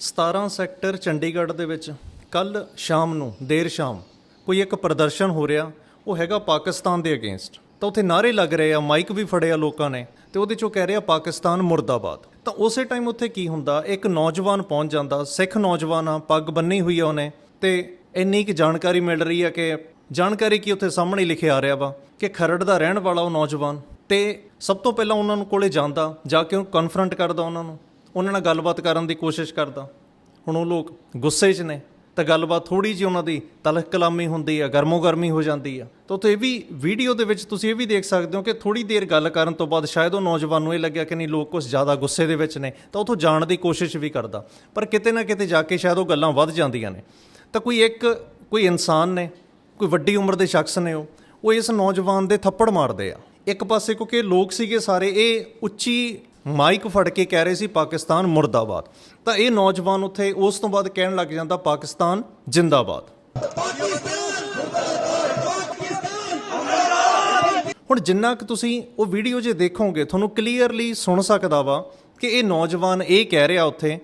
17 sector Chandigarh ਦੇ ਵਿੱਚ ਕੱਲ ਸ਼ਾਮ ਨੂੰ, ਦੇਰ ਸ਼ਾਮ, ਕੋਈ ਇੱਕ ਪ੍ਰਦਰਸ਼ਨ ਹੋ ਰਿਹਾ, ਉਹ ਹੈਗਾ ਪਾਕਿਸਤਾਨ ਦੇ ਅਗੇਂਸਟ। ਤਾਂ ਉੱਥੇ ਨਾਰੇ ਲੱਗ ਰਹੇ ਆ, ਮਾਈਕ ਵੀ ਫੜਿਆ ਲੋਕਾਂ ਨੇ, ਤੇ ਉਹਦੇ ਚੋਂ ਕਹਿ ਰਿਹਾ ਪਾਕਿਸਤਾਨ ਮੁਰਦਾਬਾਦ। ਤਾਂ ਉਸੇ ਟਾਈਮ ਉੱਥੇ ਕੀ ਹੁੰਦਾ, ਇੱਕ ਨੌਜਵਾਨ ਪਹੁੰਚ ਜਾਂਦਾ, ਸਿੱਖ ਨੌਜਵਾਨ ਆ, ਪੱਗ ਬੰਨੀ ਹੋਈ ਆ ਉਹਨੇ, ਤੇ ਇੰਨੀ ਕਿ ਜਾਣਕਾਰੀ ਮਿਲ ਰਹੀ ਆ ਕਿ ਜਾਣਕਾਰੀ ਕੀ ਉੱਥੇ ਸਾਹਮਣੇ ਲਿਖਿਆ ਆ ਰਿਹਾ ਵਾ, ਕਿ ਖਰੜ ਦਾ ਰਹਿਣ ਵਾਲਾ ਉਹ ਨੌਜਵਾਨ, ਤੇ ਸਭ ਤੋਂ ਪਹਿਲਾਂ ਉਹਨਾਂ ਨੂੰ ਕੋਲੇ ਜਾਂਦਾ, ਜਾ ਕੇ ਉਹ ਕਨਫਰੰਟ ਕਰਦਾ ਉਹਨਾਂ ਨੂੰ। ਉਹਨਾਂ ਨਾਲ ਗੱਲਬਾਤ ਕਰਨ ਦੀ ਕੋਸ਼ਿਸ਼ ਕਰਦਾ। ਹੁਣ ਉਹ ਲੋਕ ਗੁੱਸੇ 'ਚ ਨੇ, ਤਾਂ ਗੱਲਬਾਤ ਥੋੜੀ ਜਿਹੀ ਉਹਨਾਂ ਦੀ ਤਲਖ ਕਲਾਮੀ ਹੁੰਦੀ ਆ ਗਰਮੋ ਗਰਮੀ ਹੋ ਜਾਂਦੀ ਆ। ਤਾਂ ਉੱਥੇ ਇਹ ਵੀ ਵੀਡੀਓ ਦੇ ਵਿੱਚ ਤੁਸੀਂ ਇਹ ਵੀ ਦੇਖ ਸਕਦੇ ਹੋ ਕਿ ਥੋੜੀ ਦੇਰ ਗੱਲ ਕਰਨ ਤੋਂ ਬਾਅਦ ਸ਼ਾਇਦ ਉਹ ਨੌਜਵਾਨ ਨੂੰ ਇਹ ਲੱਗਿਆ ਕਿ ਨਹੀਂ, ਲੋਕ ਕੁਝ ਜ਼ਿਆਦਾ ਗੁੱਸੇ ਦੇ ਵਿੱਚ ਨੇ, ਤਾਂ ਉੱਥੋਂ ਜਾਣ ਦੀ ਕੋਸ਼ਿਸ਼ ਵੀ ਕਰਦਾ। ਪਰ ਕਿਤੇ ਨਾ ਕਿਤੇ ਜਾ ਕੇ ਸ਼ਾਇਦ ਉਹ ਗੱਲਾਂ ਵੱਧ ਜਾਂਦੀਆਂ ਨੇ। ਤਾਂ ਕੋਈ ਇੱਕ ਕੋਈ ਇਨਸਾਨ ਨੇ, ਕੋਈ ਵੱਡੀ ਉਮਰ ਦੇ ਸ਼ਖਸ ਨੇ ਉਹ ਉਹ ਇਸ ਨੌਜਵਾਨ ਦੇ ਥੱਪੜ ਮਾਰਦੇ ਆ। ਇੱਕ ਪਾਸੇ ਕਿਉਂਕਿ ਲੋਕ ਸੀਗੇ ਸਾਰੇ, ਇਹ ਉੱਚੀ ਮਾਈਕ ਫੜ ਕੇ ਕਹਿ ਰਹੇ ਸੀ ਪਾਕਿਸਤਾਨ ਮੁਰਦਾਬਾਦ। ਤਾਂ ਇਹ ਨੌਜਵਾਨ ਉੱਥੇ ਉਸ ਤੋਂ ਬਾਅਦ ਕਹਿਣ ਲੱਗ ਜਾਂਦਾ ਪਾਕਿਸਤਾਨ ਜਿੰਦਾਬਾਦ। ਹੁਣ ਜਿੰਨਾ ਕਿ ਤੁਸੀਂ ਉਹ ਵੀਡੀਓ ਜੇ ਦੇਖੋਗੇ, ਤੁਹਾਨੂੰ ਕਲੀਅਰਲੀ ਸੁਣ ਸਕਦਾ ਵਾ ਕਿ ਇਹ ਨੌਜਵਾਨ ਇਹ ਕਹਿ ਰਿਹਾ ਉੱਥੇ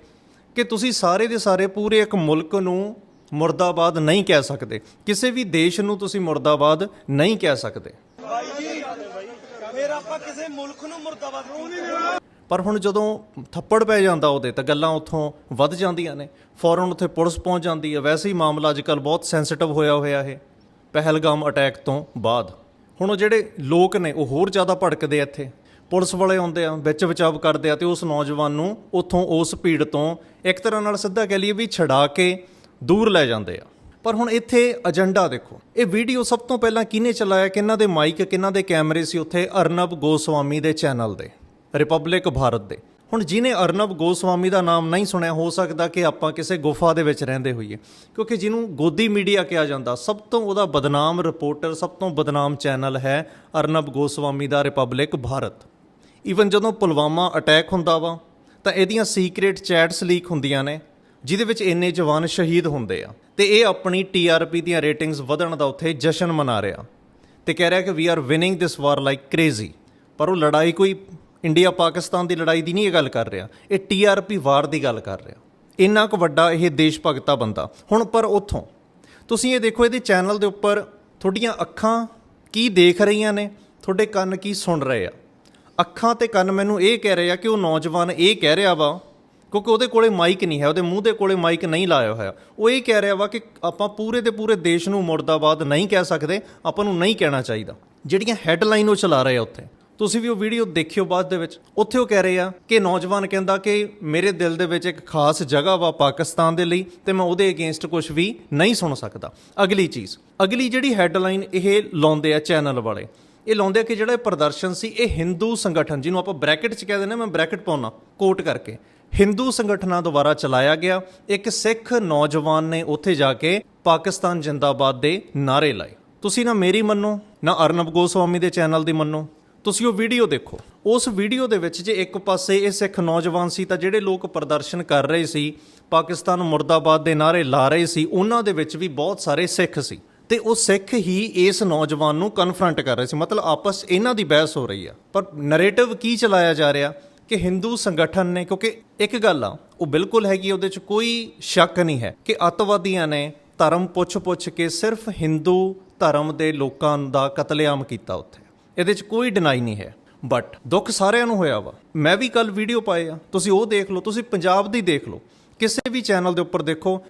ਕਿ ਤੁਸੀਂ ਸਾਰੇ ਦੇ ਸਾਰੇ ਪੂਰੇ ਇੱਕ ਮੁਲਕ ਨੂੰ ਮੁਰਦਾਬਾਦ ਨਹੀਂ ਕਹਿ ਸਕਦੇ। ਕਿਸੇ ਵੀ ਦੇਸ਼ ਨੂੰ ਤੁਸੀਂ ਮੁਰਦਾਬਾਦ ਨਹੀਂ ਕਹਿ ਸਕਦੇ। ਫਿਰ ਆਪਾਂ ਕਿਸੇ ਮੁਲਕ ਨੂੰ ਮੁਰਦਾਬਾਦ ਕਿਉਂ ਨਹੀਂ ਪਰ ਹੁਣ ਜਦੋਂ ਥੱਪੜ ਪੈ ਜਾਂਦਾ ਉਹਦੇ, ਤਾਂ ਗੱਲਾਂ ਉੱਥੋਂ ਵੱਧ ਜਾਂਦੀਆਂ ਨੇ। ਫੌਰਨ ਉੱਥੇ ਪੁਲਿਸ ਪਹੁੰਚ ਜਾਂਦੀ ਹੈ। ਵੈਸੇ ਹੀ ਮਾਮਲਾ ਅੱਜਕੱਲ ਬਹੁਤ ਸੈਂਸਿਟਿਵ ਹੋਇਆ ਹੋਇਆ ਇਹ, ਪਹਿਲਗਾਮ ਅਟੈਕ ਤੋਂ ਬਾਅਦ। ਹੁਣ ਉਹ ਜਿਹੜੇ ਲੋਕ ਨੇ, ਉਹ ਹੋਰ ਜ਼ਿਆਦਾ ਭੜਕਦੇ ਆ ਇੱਥੇ। ਪੁਲਿਸ ਵਾਲੇ ਆਉਂਦੇ ਆ ਵਿੱਚ ਵਿਚਾਵ ਕਰਦੇ ਆ ਤੇ ਉਸ ਨੌਜਵਾਨ ਨੂੰ ਉੱਥੋਂ ਉਸ ਭੀੜ ਤੋਂ ਇੱਕ ਤਰ੍ਹਾਂ ਨਾਲ ਸਿੱਧਾ ਕਹਿ ਲਈਏ ਵੀ ਛਡਾ ਕੇ ਦੂਰ ਲੈ ਜਾਂਦੇ ਆ। ਪਰ ਹੁਣ ਇੱਥੇ ਏਜੰਡਾ ਦੇਖੋ। ਇਹ ਵੀਡੀਓ ਸਭ ਤੋਂ ਪਹਿਲਾਂ ਕਿਹਨੇ ਚਲਾਇਆ? ਕਿਹਨਾਂ ਦੇ ਮਾਈਕ ਕਿਹਨਾਂ ਦੇ ਕੈਮਰੇ ਸੀ ਉੱਥੇ? ਅਰਨਬ ਗੋਸਵਾਮੀ ਦੇ ਚੈਨਲ ਦੇ। ਰਿਪਬਲਿਕ ਭਾਰਤ ਦੇ। ਹੁਣ ਜਿਹਨੇ ਅਰਨਬ ਗੋਸਵਾਮੀ ਦਾ ਨਾਮ ਨਹੀਂ ਸੁਣਿਆ, ਹੋ ਸਕਦਾ ਕਿ ਆਪਾਂ ਕਿਸੇ ਗੁਫਾ ਦੇ ਵਿੱਚ ਰਹਿੰਦੇ ਹੋਈਏ। ਕਿਉਂਕਿ ਜਿਹਨੂੰ ਗੋਦੀ ਮੀਡੀਆ ਕਿਹਾ ਜਾਂਦਾ, ਸਭ ਤੋਂ ਉਹਦਾ ਬਦਨਾਮ ਰਿਪੋਰਟਰ ਸਭ ਤੋਂ ਬਦਨਾਮ ਚੈਨਲ ਹੈ ਅਰਨਬ ਗੋਸਵਾਮੀ ਦਾ ਰਿਪਬਲਿਕ ਭਾਰਤ ਈਵਨ ਜਦੋਂ ਪੁਲਵਾਮਾ ਅਟੈਕ ਹੁੰਦਾ ਵਾ, ਤਾਂ ਇਹਦੀਆਂ ਸੀਕ੍ਰੀਟ ਚੈਟਸ ਲੀਕ ਹੁੰਦੀਆਂ ਨੇ, ਜਿਹਦੇ ਵਿੱਚ ਇੰਨੇ ਜਵਾਨ ਸ਼ਹੀਦ ਹੁੰਦੇ ਆ। ਤੇ ਇਹ ਆਪਣੀ ਟੀਆਰਪੀ ਦੀਆਂ ਰੇਟਿੰਗਸ ਵਧਣ ਦਾ ਉੱਥੇ ਜਸ਼ਨ ਮਨਾ ਰਿਹਾ। ਤੇ ਕਹਿ ਰਿਹਾ ਕਿ we are winning this war like crazy ਪਰ ਉਹ ਲੜਾਈ ਕੋਈ ਇੰਡੀਆ ਪਾਕਿਸਤਾਨ ਦੀ ਲੜਾਈ ਦੀ ਨਹੀਂ ਇਹ ਗੱਲ ਕਰ ਰਿਹਾ। ਇਹ ਟੀਆਰਪੀ ਵਾਰ ਦੀ ਗੱਲ ਕਰ ਰਿਹਾ। ਇੰਨਾ ਕੁ ਵੱਡਾ ਇਹ ਦੇਸ਼ ਭਗਤਾ ਬੰਦਾ। ਹੁਣ ਪਰ ਉੱਥੋਂ। ਤੁਸੀਂ ਇਹ ਦੇਖੋ ਇਹਦੇ ਚੈਨਲ ਦੇ ਉੱਪਰ ਤੁਹਾਡੀਆਂ ਅੱਖਾਂ ਕੀ ਦੇਖ ਰਹੀਆਂ ਨੇ, ਤੁਹਾਡੇ ਕੰਨ ਕੀ ਸੁਣ ਰਹੇ ਆ। ਅੱਖਾਂ ਤੇ ਕੰਨ ਮੈਨੂੰ ਇਹ ਕਹਿ ਰਹੇ ਆ ਕਿ ਉਹ ਨੌਜਵਾਨ ਇਹ ਕਹਿ ਰਿਹਾ ਵਾ, ਕਿਉਂਕਿ ਉਹਦੇ ਕੋਲੇ ਮਾਈਕ ਨਹੀਂ ਹੈ, ਉਹਦੇ ਮੂੰਹ ਦੇ ਕੋਲੇ ਮਾਈਕ ਨਹੀਂ ਲਾਇਆ ਹੋਇਆ। ਉਹ ਇਹ ਕਹਿ ਰਿਹਾ ਵਾ ਕਿ ਆਪਾਂ ਪੂਰੇ ਦੇ ਪੂਰੇ ਦੇਸ਼ ਨੂੰ ਮੁਰਦਾਬਾਦ ਨਹੀਂ ਕਹਿ ਸਕਦੇ, ਆਪਾਂ ਨੂੰ ਨਹੀਂ ਕਹਿਣਾ ਚਾਹੀਦਾ। ਜਿਹੜੀਆਂ ਹੈਡਲਾਈਨ ਉਹ ਚਲਾ ਰਹੇ ਆ ਉੱਥੇ। ਤੁਸੀਂ ਵੀ ਉਹ ਵੀਡੀਓ ਦੇਖਿਓ ਬਾਅਦ ਦੇ ਵਿੱਚ। ਉੱਥੇ ਉਹ ਕਹਿ ਰਹੇ ਆ ਕਿ ਨੌਜਵਾਨ ਕਹਿੰਦਾ ਕਿ ਮੇਰੇ ਦਿਲ ਦੇ ਵਿੱਚ ਇੱਕ ਖਾਸ ਜਗ੍ਹਾ ਵਾ ਪਾਕਿਸਤਾਨ ਦੇ ਲਈ ਤੇ ਮੈਂ ਉਹਦੇ ਅਗੇਂਸਟ ਕੁਝ ਵੀ ਨਹੀਂ ਸੁਣ ਸਕਦਾ। ਅਗਲੀ ਚੀਜ਼ ਅਗਲੀ ਜਿਹੜੀ ਹੈਡਲਾਈਨ ਇਹ ਲਾਉਂਦੇ ਆ ਚੈਨਲ ਵਾਲੇ ਇਹ ਲਾਉਂਦੇ ਆ ਕਿ ਜਿਹੜਾ ਇਹ ਪ੍ਰਦਰਸ਼ਨ ਸੀ ਇਹ ਹਿੰਦੂ ਸੰਗਠਨ ਜਿਹਨੂੰ ਆਪਾਂ ਬ੍ਰੈਕਟ 'ਚ ਕਹਿ ਦਿੰਦੇ ਹਾਂ, ਮੈਂ ਬ੍ਰੈਕਟ ਪਾਉਣਾ ਕੋਟ ਕਰਕੇ। ਹਿੰਦੂ ਸੰਗਠਨਾਂ ਦੁਆਰਾ ਚਲਾਇਆ ਗਿਆ ਇੱਕ ਸਿੱਖ ਨੌਜਵਾਨ ਨੇ ਉੱਥੇ ਜਾ ਕੇ ਪਾਕਿਸਤਾਨ ਜਿੰਦਾਬਾਦ ਦੇ ਨਾਰੇ ਲਾਏ। ਤੁਸੀਂ ਨਾ ਮੇਰੀ ਮੰਨੋ ਨਾ ਅਰਨਬ ਗੋਸਵਾਮੀ ਦੇ ਚੈਨਲ ਦੀ ਮੰਨੋ। ਤੁਸੀਂ ਉਹ ਵੀਡੀਓ ਦੇਖੋ। ਉਸ ਵੀਡੀਓ ਦੇ ਵਿੱਚ ਜੇ ਇੱਕ ਪਾਸੇ ਇਹ ਸਿੱਖ ਨੌਜਵਾਨ ਸੀ ਤਾਂ ਜਿਹੜੇ ਲੋਕ ਪ੍ਰਦਰਸ਼ਨ ਕਰ ਰਹੇ ਸੀ, ਪਾਕਿਸਤਾਨ ਮੁਰਦਾਬਾਦ ਦੇ ਨਾਰੇ ਲਾ ਰਹੇ ਸੀ, ਉਹਨਾਂ ਦੇ ਵਿੱਚ ਵੀ ਬਹੁਤ ਸਾਰੇ ਸਿੱਖ ਸੀ। ਤੇ ਉਹ ਸਿੱਖ ਹੀ ਇਸ ਨੌਜਵਾਨ ਨੂੰ ਕਨਫਰੰਟ ਕਰ ਰਹੇ ਸੀ। ਮਤਲਬ ਆਪਸ ਇਹਨਾਂ ਦੀ ਬਹਿਸ ਹੋ ਰਹੀ ਆ। ਪਰ ਨੈਰੇਟਿਵ ਕੀ ਚਲਾਇਆ ਜਾ ਰਿਹਾ? ਕਿ ਹਿੰਦੂ ਸੰਗਠਨ ਨੇ, ਕਿਉਂਕਿ ਇੱਕ ਗੱਲ ਆ, ਉਹ ਬਿਲਕੁਲ ਹੈਗੀ ਉਹਦੇ 'ਚ ਕੋਈ ਸ਼ੱਕ ਨਹੀਂ ਹੈ ਕਿ ਅੱਤਵਾਦੀਆਂ ਨੇ ਧਰਮ ਪੁੱਛ-ਪੁੱਛ ਕੇ ਸਿਰਫ ਹਿੰਦੂ ਧਰਮ ਦੇ ਲੋਕਾਂ ਦਾ ਕਤਲੇਆਮ ਕੀਤਾ ਉੱਥੇ। ਇਹਦੇ 'ਚ ਕੋਈ ਡਿਨਾਈ ਨਹੀਂ ਹੈ। ਬਟ ਦੁੱਖ ਸਾਰਿਆਂ ਨੂੰ ਹੋਇਆ ਵਾ। ਮੈਂ ਵੀ ਕੱਲ ਵੀਡੀਓ ਪਾਏ ਆ। ਤੁਸੀਂ ਉਹ ਦੇਖ ਲਓ, ਤੁਸੀਂ ਪੰਜਾਬ ਦੀ ਦੇਖ ਲਓ। ਕਿਸੇ ਵੀ ਚੈਨਲ ਦੇ ਉੱਪਰ ਦੇਖੋ,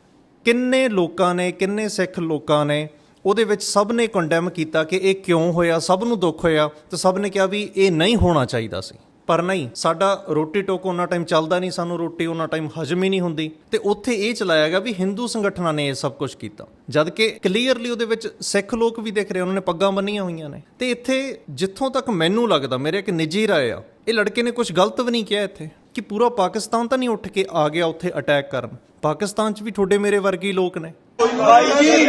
ਕਿੰਨੇ ਲੋਕਾਂ ਨੇ, ਕਿੰਨੇ ਸਿੱਖ ਲੋਕਾਂ ਨੇ ਉਹਦੇ ਵਿੱਚ ਸਭ ਨੇ ਕੰਡੈਮ ਕੀਤਾ ਕਿ ਇਹ ਕਿਉਂ ਹੋਇਆ, ਸਭ ਨੂੰ ਦੁੱਖ ਹੋਇਆ ਤੇ ਸਭ ਨੇ ਕਿਹਾ ਵੀ ਇਹ ਨਹੀਂ ਹੋਣਾ ਚਾਹੀਦਾ ਸੀ। ਪਰ ਨਹੀਂ, ਸਾਡਾ ਰੋਟੀ ਟੋਕ ਉਹਨਾਂ ਟਾਈਮ ਚੱਲਦਾ ਨਹੀਂ, ਸਾਨੂੰ ਰੋਟੀ ਉਹਨਾਂ ਟਾਈਮ ਹਜਮ ਹੀ ਨਹੀਂ ਹੁੰਦੀ। ਤੇ ਉੱਥੇ ਇਹ ਚਲਾਇਆ ਗਿਆ ਵੀ ਹਿੰਦੂ ਸੰਗਠਨਾਂ ਨੇ ਇਹ ਸਭ ਕੁਝ ਕੀਤਾ। ਜਦ ਕਿ ਕਲੀਅਰਲੀ ਉਹਦੇ ਵਿੱਚ ਸਿੱਖ ਲੋਕ ਵੀ ਦਿਖ ਰਹੇ, ਉਹਨਾਂ ਨੇ ਪੱਗਾਂ ਬੰਨੀਆਂ ਹੋਈਆਂ ਨੇ। ਤੇ ਇੱਥੇ ਜਿੱਥੋਂ ਤੱਕ ਮੈਨੂੰ ਲੱਗਦਾ, ਮੇਰੇ ਇੱਕ ਨਿੱਜੀ ਰਾਏ ਆ, ਇਹ ਲੜਕੇ ਨੇ ਕੁਝ ਗਲਤ ਵੀ ਨਹੀਂ ਕਿਹਾ ਇੱਥੇ, ਕਿ ਪੂਰਾ ਪਾਕਿਸਤਾਨ ਤਾਂ ਨਹੀਂ ਉੱਠ ਕੇ ਆ ਗਿਆ ਉੱਥੇ ਅਟੈਕ ਕਰਨ। ਪਾਕਿਸਤਾਨ 'ਚ ਵੀ ਤੁਹਾਡੇ ਮੇਰੇ ਵਰਗੇ ਲੋਕ ਨੇ। ਭਾਈ ਜੀ,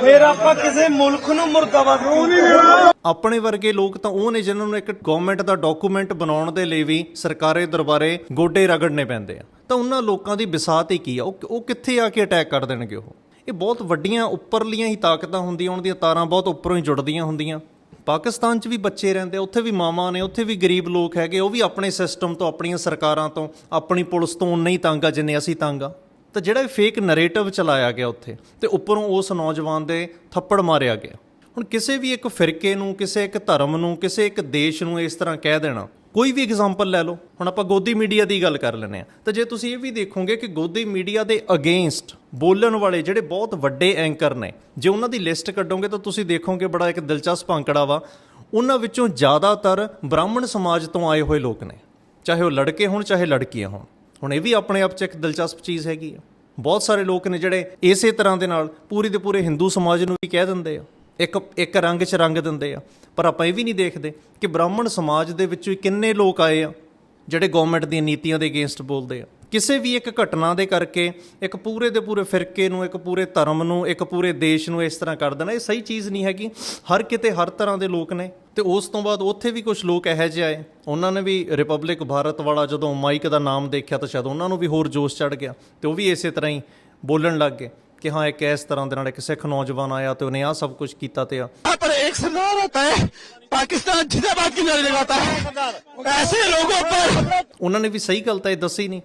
ਫਿਰ ਆਪਾਂ ਕਿਸੇ ਮੁਲਕ ਨੂੰ ਮੁਰਦਾਬਾਦ ਕਿਉਂ ਨਹੀਂ ਆਪਣੇ ਵਰਗੇ ਲੋਕ ਤਾਂ ਉਹ ਨੇ ਜਿਨ੍ਹਾਂ ਨੂੰ ਇੱਕ ਗਵਰਨਮੈਂਟ ਦਾ ਡਾਕੂਮੈਂਟ ਬਣਾਉਣ ਦੇ ਲਈ ਵੀ ਸਰਕਾਰੀ ਦਰਬਾਰੇ ਗੋਡੇ ਰਗੜਨੇ ਪੈਂਦੇ ਆ। ਤਾਂ ਉਹਨਾਂ ਲੋਕਾਂ ਦੀ ਬਿਸਾਤ ਹੀ ਕੀ ਆ? ਉਹ ਉਹ ਕਿੱਥੇ ਆ ਕੇ ਅਟੈਕ ਕਰ ਦੇਣਗੇ ਉਹ? ਇਹ ਬਹੁਤ ਵੱਡੀਆਂ, ਉੱਪਰਲੀਆਂ ਹੀ ਤਾਕਤਾਂ ਹੁੰਦੀਆਂ, ਉਹਨਾਂ ਦੀਆਂ ਤਾਰਾਂ ਬਹੁਤ ਉੱਪਰੋਂ ਹੀ ਜੁੜਦੀਆਂ ਹੁੰਦੀਆਂ। ਪਾਕਿਸਤਾਨ 'ਚ ਵੀ ਬੱਚੇ ਰਹਿੰਦੇ ਆ, ਉੱਥੇ ਵੀ ਮਾਵਾਂ ਨੇ, ਉੱਥੇ ਵੀ ਗਰੀਬ ਲੋਕ ਹੈਗੇ, ਉਹ ਵੀ ਆਪਣੇ ਸਿਸਟਮ ਤੋਂ, ਆਪਣੀਆਂ ਸਰਕਾਰਾਂ ਤੋਂ, ਆਪਣੀ ਪੁਲਿਸ ਤੋਂ ਉਨਾ ਹੀ ਤੰਗ ਆ ਜਿੰਨੇ ਅਸੀਂ ਤੰਗ ਆ। ਤਾਂ ਜਿਹੜਾ ਫੇਕ ਨੈਰੇਟਿਵ ਚਲਾਇਆ ਗਿਆ ਉੱਥੇ ਤੇ ਉੱਪਰੋਂ ਉਸ ਨੌਜਵਾਨ ਦੇ ਥੱਪੜ ਮਾਰਿਆ ਗਿਆ। ਹੁਣ ਕਿਸੇ ਵੀ ਇੱਕ ਫਿਰਕੇ ਨੂੰ, ਕਿਸੇ ਇੱਕ ਧਰਮ ਨੂੰ, ਕਿਸੇ ਇੱਕ ਦੇਸ਼ ਨੂੰ ਇਸ ਤਰ੍ਹਾਂ ਕਹਿ ਦੇਣਾ, ਕੋਈ ਵੀ ਐਗਜ਼ਾਮਪਲ ਲੈ ਲਓ। ਹੁਣ ਆਪਾਂ ਗੋਦੀ ਮੀਡੀਆ ਦੀ ਗੱਲ ਕਰ ਲੈਂਦੇ ਆ ਤਾਂ ਜੇ ਤੁਸੀਂ ਇਹ ਵੀ ਦੇਖੋਗੇ ਕਿ ਗੋਦੀ ਮੀਡੀਆ ਦੇ ਅਗੇਂਸਟ ਬੋਲਣ ਵਾਲੇ ਜਿਹੜੇ ਬਹੁਤ ਵੱਡੇ ਐਂਕਰ ਨੇ, ਜੇ ਉਹਨਾਂ ਦੀ ਲਿਸਟ ਕੱਢੋਗੇ ਤਾਂ ਤੁਸੀਂ ਦੇਖੋਗੇ ਬੜਾ ਇੱਕ ਦਿਲਚਸਪ ਅੰਕੜਾ ਵਾ। ਉਹਨਾਂ ਵਿੱਚੋਂ ਜ਼ਿਆਦਾਤਰ ਬ੍ਰਾਹਮਣ ਸਮਾਜ ਤੋਂ ਆਏ ਹੋਏ ਲੋਕ ਨੇ, ਚਾਹੇ ਉਹ ਲੜਕੇ ਹੋਣ, ਚਾਹੇ ਲੜਕੀਆਂ ਹੋਣ। ਹੁਣ ਇਹ ਵੀ ਆਪਣੇ ਆਪ 'ਚ ਇੱਕ ਦਿਲਚਸਪ ਚੀਜ਼ ਹੈਗੀ ਆ। ਬਹੁਤ ਸਾਰੇ ਲੋਕ ਨੇ ਜਿਹੜੇ ਇਸੇ ਤਰ੍ਹਾਂ ਦੇ ਨਾਲ ਪੂਰੀ ਦੇ ਪੂਰੇ ਹਿੰਦੂ ਸਮਾਜ ਨੂੰ ਵੀ ਕਹਿ ਦਿੰਦੇ ਆ। ਇੱਕ ਇੱਕ ਰੰਗ 'ਚ ਰੰਗ ਦਿੰਦੇ ਆ। ਪਰ ਆਪਾਂ ਇਹ ਵੀ ਨਹੀਂ ਦੇਖਦੇ ਕਿ ਬ੍ਰਾਹਮਣ ਸਮਾਜ ਦੇ ਵਿੱਚੋਂ ਹੀ ਕਿੰਨੇ ਲੋਕ ਆਏ ਆ, ਜਿਹੜੇ ਗਵਰਨਮੈਂਟ ਦੀਆਂ ਨੀਤੀਆਂ ਦੇ ਅਗੇਂਸਟ ਬੋਲਦੇ ਆ। ਕਿਸੇ ਵੀ ਇੱਕ ਘਟਨਾ ਦੇ ਕਰਕੇ ਇੱਕ ਪੂਰੇ ਦੇ ਪੂਰੇ ਫਿਰਕੇ ਨੂੰ ਇੱਕ ਪੂਰੇ ਧਰਮ ਨੂੰ ਇੱਕ ਪੂਰੇ ਦੇਸ਼ ਨੂੰ ਇਸ ਤਰ੍ਹਾਂ ਕਰ ਦੇਣਾ ਇਹ ਸਹੀ ਚੀਜ਼ ਨਹੀਂ ਹੈਗੀ। ਹਰ ਕਿਤੇ ਹਰ ਤਰ੍ਹਾਂ ਦੇ ਲੋਕ ਨੇ ਤੇ ਉਸ ਤੋਂ ਬਾਅਦ ਉੱਥੇ ਵੀ ਕੁਝ ਲੋਕ ਇਹੋ ਜਿਹੇ ਆਏ। ਉਹਨਾਂ ਨੇ ਵੀ ਰਿਪਬਲਿਕ ਭਾਰਤ ਵਾਲਾ ਜਦੋਂ ਮਾਈਕ ਦਾ ਨਾਮ ਦੇਖਿਆ ਤਾਂ ਸ਼ਾਇਦ ਉਹਨਾਂ ਨੂੰ ਵੀ ਹੋਰ ਜੋਸ਼ ਚੜ ਗਿਆ ਤੇ ਉਹ ਵੀ ਇਸੇ ਤਰ੍ਹਾਂ ਹੀ ਬੋਲਣ ਲੱਗ ਗਏ ਕਿ ਹਾਂ ਇੱਕ ਇਸ ਤਰ੍ਹਾਂ ਦੇ ਨਾਲ ਇੱਕ ਸਿੱਖ ਨੌਜਵਾਨ ਆਇਆ ਤੇ ਉਹਨੇ ਆ ਸਭ ਕੁਝ ਕੀਤਾ ਤੇ ਆ। ਪਰ ਇੱਕ ਸਰਦਾਰ ਹੁੰਦਾ ਹੈ। ਪਾਕਿਸਤਾਨ ਜਿੰਦਾਬਾਦ ਕੀ ਨਾਰੇ ਲਗਾਤਾ ਹੈ। ਐਸੇ ਲੋਗੋ ਪਰ ਉਹਨਾਂ ਨੇ ਵੀ ਸਹੀ ਗੱਲ ਤਾਂ ਇਹ ਦੱਸੀ ਨਹੀਂ।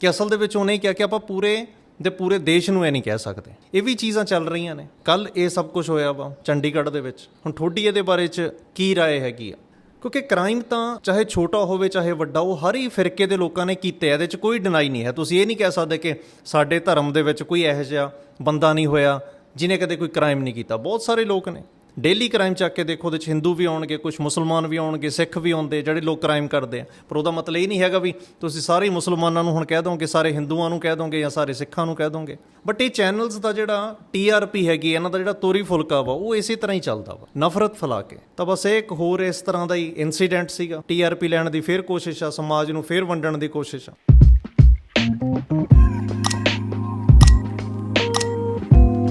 ਕਿ ਅਸਲ ਦੇ ਵਿੱਚ ਉਹਨੇ ਕਿਹਾ ਕਿ ਆਪਾਂ ਪੂਰੇ ਦੇ ਪੂਰੇ ਦੇਸ਼ ਨੂੰ ਇਹ ਨਹੀਂ ਕਹਿ ਸਕਦੇ। ਇਹ ਵੀ ਚੀਜ਼ਾਂ ਚੱਲ ਰਹੀਆਂ ਨੇ। ਕੱਲ ਇਹ ਸਭ ਕੁਝ ਹੋਇਆ ਵਾ ਚੰਡੀਗੜ੍ਹ ਦੇ ਵਿੱਚ। ਹੁਣ ਥੋੜੀ ਇਹਦੇ ਬਾਰੇ ਚ ਕੀ ਰਾਏ ਹੈਗੀ ਆ? ਕਿਉਂਕਿ ਕ੍ਰਾਈਮ ਤਾਂ ਚਾਹੇ ਛੋਟਾ ਹੋਵੇ, ਚਾਹੇ ਵੱਡਾ, ਉਹ ਹਰ ਹੀ ਫਿਰਕੇ ਦੇ ਲੋਕਾਂ ਨੇ ਕੀਤੇ ਇਹਦੇ ਚ ਕੋਈ ਡਿਨਾਈ ਨਹੀਂ ਹੈ। ਤੁਸੀਂ ਇਹ ਨਹੀਂ ਕਹਿ ਸਕਦੇ ਕਿ ਸਾਡੇ ਧਰਮ ਦੇ ਵਿੱਚ ਕੋਈ ਇਹੋ ਜਿਹਾ ਬੰਦਾ ਨਹੀਂ ਹੋਇਆ ਜਿਨੇ ਕਦੇ ਕੋਈ ਕ੍ਰਾਈਮ ਨਹੀਂ ਕੀਤਾ। ਬਹੁਤ ਸਾਰੇ ਲੋਕ ਨੇ। ਡੇਲੀ ਕ੍ਰਾਈਮ ਚੱਕ ਕੇ ਦੇਖੋ, ਉਹਦੇ ਚ ਹਿੰਦੂ ਵੀ ਆਉਣਗੇ ਕੁਝ ਮੁਸਲਮਾਨ ਵੀ ਆਉਣਗੇ, ਸਿੱਖ ਵੀ ਆਉਂਦੇ ਜਿਹੜੇ ਲੋਕ ਕ੍ਰਾਈਮ ਕਰਦੇ ਆ। ਪਰ ਉਹਦਾ ਮਤਲਬ ਇਹ ਨਹੀਂ ਹੈਗਾ ਵੀ ਤੁਸੀਂ ਸਾਰੇ ਮੁਸਲਮਾਨਾਂ ਨੂੰ ਹੁਣ ਕਹਿ ਦੋਗੇ, ਸਾਰੇ ਹਿੰਦੂਆਂ ਨੂੰ ਕਹਿ ਦੋਗੇ ਜਾਂ ਸਾਰੇ ਸਿੱਖਾਂ ਨੂੰ ਕਹਿ ਦੋਗੇ। ਬਟ ਇਹ ਚੈਨਲਸ ਦਾ ਜਿਹੜਾ ਟੀਆਰਪੀ ਹੈਗੀ, ਇਹਨਾਂ ਦਾ ਜਿਹੜਾ ਤੋਰੀ ਫੁਲਕਾ ਵਾ, ਉਹ ਇਸੇ ਤਰ੍ਹਾਂ ਹੀ ਚੱਲਦਾ ਵਾ, ਨਫ਼ਰਤ ਫੈਲਾ ਕੇ। ਤਾਂ ਬਸ ਇਹ ਇੱਕ ਹੋਰ ਇਸ ਤਰ੍ਹਾਂ ਦਾ ਹੀ ਇਨਸੀਡੈਂਟ ਸੀਗਾ ਟੀਆਰਪੀ ਲੈਣ ਦੀ ਫੇਰ ਕੋਸ਼ਿਸ਼ ਆ, ਸਮਾਜ ਨੂੰ ਫੇਰ ਵੰਡਣ ਦੀ ਕੋਸ਼ਿਸ਼ ਆ।